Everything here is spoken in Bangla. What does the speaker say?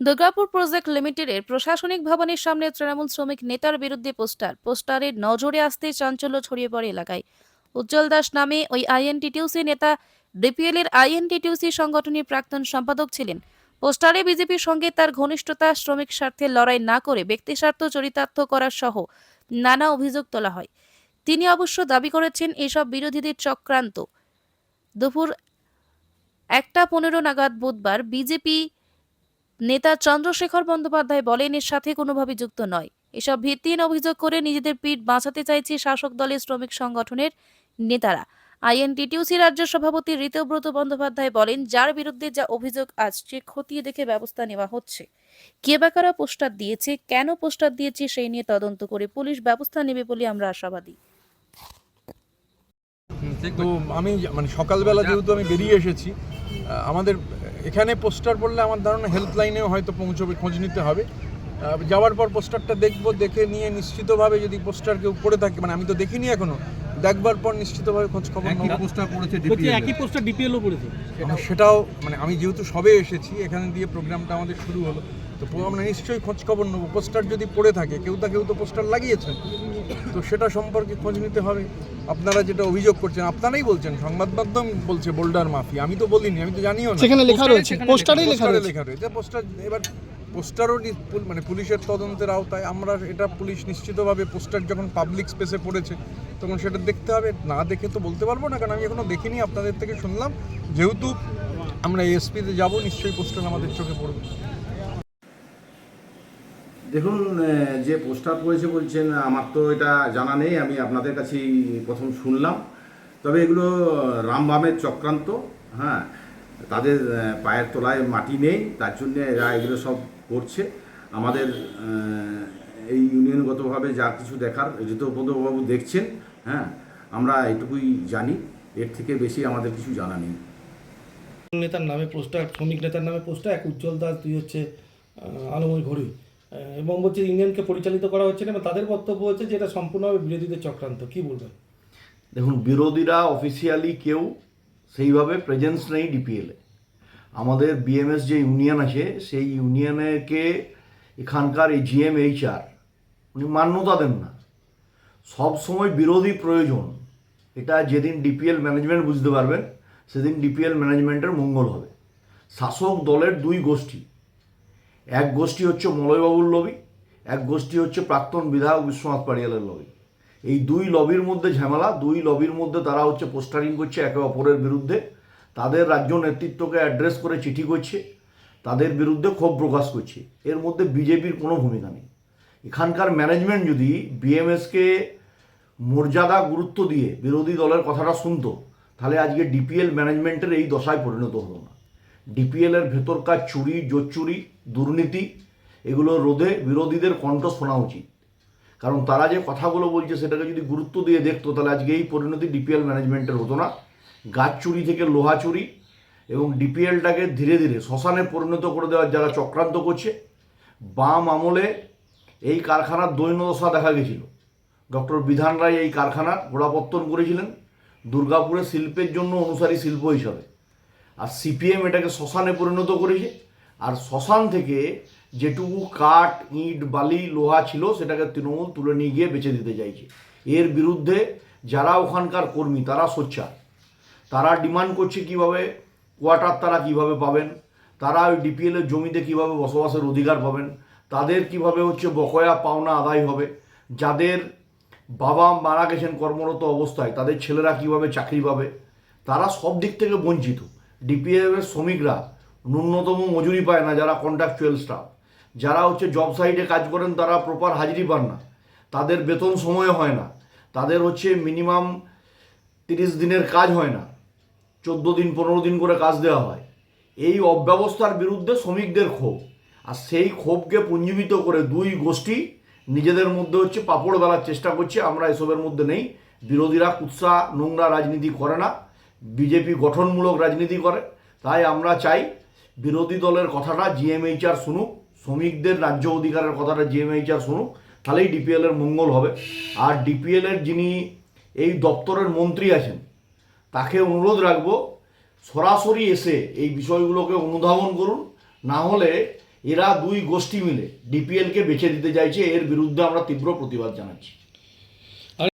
দুর্গাপুর প্রজেক্ট লিমিটেডের প্রশাসনিক ভবনের সামনে তৃণমূল শ্রমিক নেতার বিরুদ্ধে পোস্টার। পোস্টারের নজরে আসতে চাঞ্চল্য ছড়িয়ে পড়ে এলাকায়। উজ্জ্বল দাস নামে ওই আইএনটিটিউসি নেতা ডিপিএল এর আইএনটিটিউসি সংগঠনের প্রাক্তন সম্পাদক ছিলেন। পোস্টারে বিজেপির সঙ্গে তার ঘনিষ্ঠতা, শ্রমিক স্বার্থে লড়াই না করে ব্যক্তিস্বার্থ চরিতার্থ করার সহ নানা অভিযোগ তোলা হয়। তিনি অবশ্য দাবি করেছেন, এসব বিরোধীদের চক্রান্ত। দুপুর একটা পনেরো নাগাদ বুধবার বিজেপি নেতা চন্দ্রশেখর বন্দ্যোপাধ্যায় বলেন, এর সাথে কোনোভাবে যুক্ত নয়। এসব ভিত্তিহীন অভিযোগ করে নিজেদের পিঠ বাঁচাতে চাইছে শাসক দলের শ্রমিক সংগঠনের নেতারা। আইএনটিটিউসি রাজ্য সভাপতি ঋতব্রত বন্দ্যোপাধ্যায় বলেন, যার বিরুদ্ধে যা অভিযোগ আসছে, খতিয়ে দেখে ব্যবস্থা নেওয়া হচ্ছে। কে বা কারা পোস্টার দিয়েছে, কেন পোস্টার দিয়েছে, সেই নিয়ে তদন্ত করে পুলিশ ব্যবস্থা নেবে বলে আমরা আশাবাদী। তো আমি মানে সকালবেলা যেহেতু আমি বেরিয়ে এসেছি আমাদের এখানে পোস্টার পড়লে আমার ধারণা হেল্পলাইনেও হয়তো পৌঁছবে খোঁজ নিতে হবে। যাওয়ার পর পোস্টারটা দেখব দেখে নিয়ে নিশ্চিতভাবে যদি পোস্টার কেউ পড়ে থাকে মানে আমি তো দেখিনি এখনও দেখবার পর নিশ্চিতভাবে খোঁজ খবর নেব। পোস্টার পড়েছে ডিপিএল একই পোস্টার ডিপিএলও পড়েছে। সেটাও মানে আমি যেহেতু সবে এসেছি এখানে দিয়ে প্রোগ্রামটা আমাদের শুরু হলো। তো আমরা নিশ্চয়ই খোঁজ খবর নেব। পোস্টার যদি পড়ে থাকে কেউ তা কেউ তো পোস্টার লাগিয়েছেন। তো সেটা সম্পর্কে খোঁজ নিতে হবে। আপনারা যেটা অভিযোগ করছেন আপনারাই বলছেন সংবাদ মাধ্যম বলছে বোল্ডার মাফি। আমি তো বলিনি আমি তো জানিও না। সেখানে লেখা রয়েছে পোস্টারেই লেখা রয়েছে। লেখা রয়েছে। পোস্টার এবার পোস্টারও নি- মানে পুলিশের তদন্তের আওতায় আমরা এটা পুলিশ নিশ্চিতভাবে পোস্টার যখন পাবলিক স্পেসে পড়েছে তখন সেটা দেখতে হবে। না দেখে তো বলতে পারব না কারণ আমি এখনও দেখিনি আপনাদের থেকে শুনলাম। যেহেতু আমরা এসপিতে যাব নিশ্চয়ই পোস্টার আমাদের চোখে পড়বে। দেখুন যে পোস্টার পড়েছে বলছেন, আমার তো এটা জানা নেই, আমি আপনাদের কাছেই প্রথম শুনলাম। তবে এগুলো রামবামের চক্রান্ত হ্যাঁ তাদের পায়ের তলায় মাটি নেই, তার জন্য এরা এগুলো সব করছে। আমাদের এই ইউনিয়নগতভাবে যা কিছু দেখার ঋতব্রতবাবু দেখছেন হ্যাঁ আমরা এটুকুই জানি, এর থেকে বেশি আমাদের কিছু জানা নেই। নেতার নামে পোস্টার শ্রমিক নেতার নামে পোস্টার এক উজ্জ্বল দাস, দুই হচ্ছে আলময় ঘড়ি এবং বলছে ইউনিয়নকে পরিচালিত করা হচ্ছে না, এবং তাদের বক্তব্য হচ্ছে যে এটা সম্পূর্ণভাবে বিরোধীদের চক্রান্ত। কি বলবেন? দেখুন, বিরোধীরা অফিসিয়ালি কেউ সেইভাবে প্রেজেন্স নেই ডিপিএলে আমাদের বিএমএস যে ইউনিয়ন আছে, সেই ইউনিয়নকে এখানকার এই জিএম এইচআর উনি মান্যতা দেন না। সব সময় বিরোধী প্রয়োজন। এটা যেদিন ডিপিএল ম্যানেজমেন্ট বুঝতে পারবেন, সেদিন ডিপিএল ম্যানেজমেন্টের মঙ্গল হবে। শাসক দলের দুই গোষ্ঠী। এক গোষ্ঠী হচ্ছে মলয়বাবুর লবি, এক গোষ্ঠী হচ্ছে প্রাক্তন বিধায়ক বিশ্বনাথ পাড়িয়ালের লবি। এই দুই লবির মধ্যে ঝামেলা, দুই লবির মধ্যে তারা হচ্ছে পোস্টারিং করছে একে অপরের বিরুদ্ধে। তাদের রাজ্য নেতৃত্বকে অ্যাড্রেস করে চিঠি করছে, তাদের বিরুদ্ধে ক্ষোভ প্রকাশ করছে। এর মধ্যে বিজেপির কোনো ভূমিকা নেই। এখানকার ম্যানেজমেন্ট যদি বিএমএসকে মর্যাদা গুরুত্ব দিয়ে বিরোধী দলের কথাটা শুনতো, তাহলে আজকে ডিপিএল ম্যানেজমেন্টের এই দশায় পরিণত হতো না। ডিপিএলের ভেতরকার চুরি, জোচ্চুরি, দুর্নীতি, এগুলো রোধে বিরোধীদের কণ্ঠ শোনা উচিত। কারণ তারা যে কথাগুলো বলছে সেটাকে যদি গুরুত্ব দিয়ে দেখতো, তাহলে আজকে এই পরিণতি ডিপিএল ম্যানেজমেন্টের হতো না। গাছ চুরি থেকে লোহা চুরি এবং ডিপিএলটাকে ধীরে ধীরে শ্মশানে পরিণত করে দেওয়ার যারা চক্রান্ত করছে, বাম আমলে এই কারখানার দৈন্যদশা দেখা গেছিল। ডক্টর বিধান রায় এই কারখানার গোড়াপত্তন করেছিলেন, দুর্গাপুরে শিল্পের জন্য অনুসারী শিল্প হিসাবে। আর সিপিএম এটাকে শ্মশানে পরিণত করেছে। আর শ্মশান থেকে যেটুকু কাঠ, ইট, বালি, লোহা ছিল, সেটাকে তৃণমূল তুলে নিয়ে গিয়ে বেচে দিতে চাইছে। এর বিরুদ্ধে যারা ওখানকার কর্মী, তারা সোচ্চার। তারা ডিমান্ড করছে কীভাবে কোয়ার্টার তারা কীভাবে পাবেন, তারা ওই ডিপিএলের জমিতে কীভাবে বসবাসের অধিকার পাবেন, তাদের কীভাবে হচ্ছে বকয়া পাওনা আদায় হবে, যাদের বাবা মারা গেছেন কর্মরত অবস্থায়, তাদের ছেলেরা কীভাবে চাকরি পাবে, তারা সব দিক থেকে বঞ্চিত। ডিপিএফের শ্রমিকরা ন্যূনতম মজুরি পায় না যারা কন্ট্রাকচুয়াল স্টাফ যারা হচ্ছে জব সাইটে কাজ করেন, তারা প্রপার হাজিরি পান না। তাদের বেতন সময়ে হয় না। তাদের হচ্ছে মিনিমাম তিরিশ দিনের কাজ হয় না। চোদ্দ দিন, পনেরো দিন করে কাজ দেওয়া হয়। এই অব্যবস্থার বিরুদ্ধে শ্রমিকদের ক্ষোভ। আর সেই ক্ষোভকে পুঞ্জীবিত করে দুই গোষ্ঠী নিজেদের মধ্যে হচ্ছে পাপড় বেলার চেষ্টা করছে। আমরা এসবের মধ্যে নেই। বিরোধীরা কুৎসা, নোংরা রাজনীতি করে না। বিজেপি গঠনমূলক রাজনীতি করে। তাই আমরা চাই বিরোধী দলের কথাটা জিএমএইচআর শুনুক, শ্রমিকদের রাজ্য অধিকারের কথাটা জিএমএইচআর শুনুক, তাহলেই ডিপিএলের মঙ্গল হবে। আর ডিপিএলের যিনি এই দপ্তরের মন্ত্রী আছেন, তাকে অনুরোধ রাখব, সরাসরি এসে এই বিষয়গুলোকে অনুধাবন করুন। না হলে এরা দুই গোষ্ঠী মিলে ডিপিএলকে বেছে দিতে চাইছে, এর বিরুদ্ধে আমরা তীব্র প্রতিবাদ জানাচ্ছি।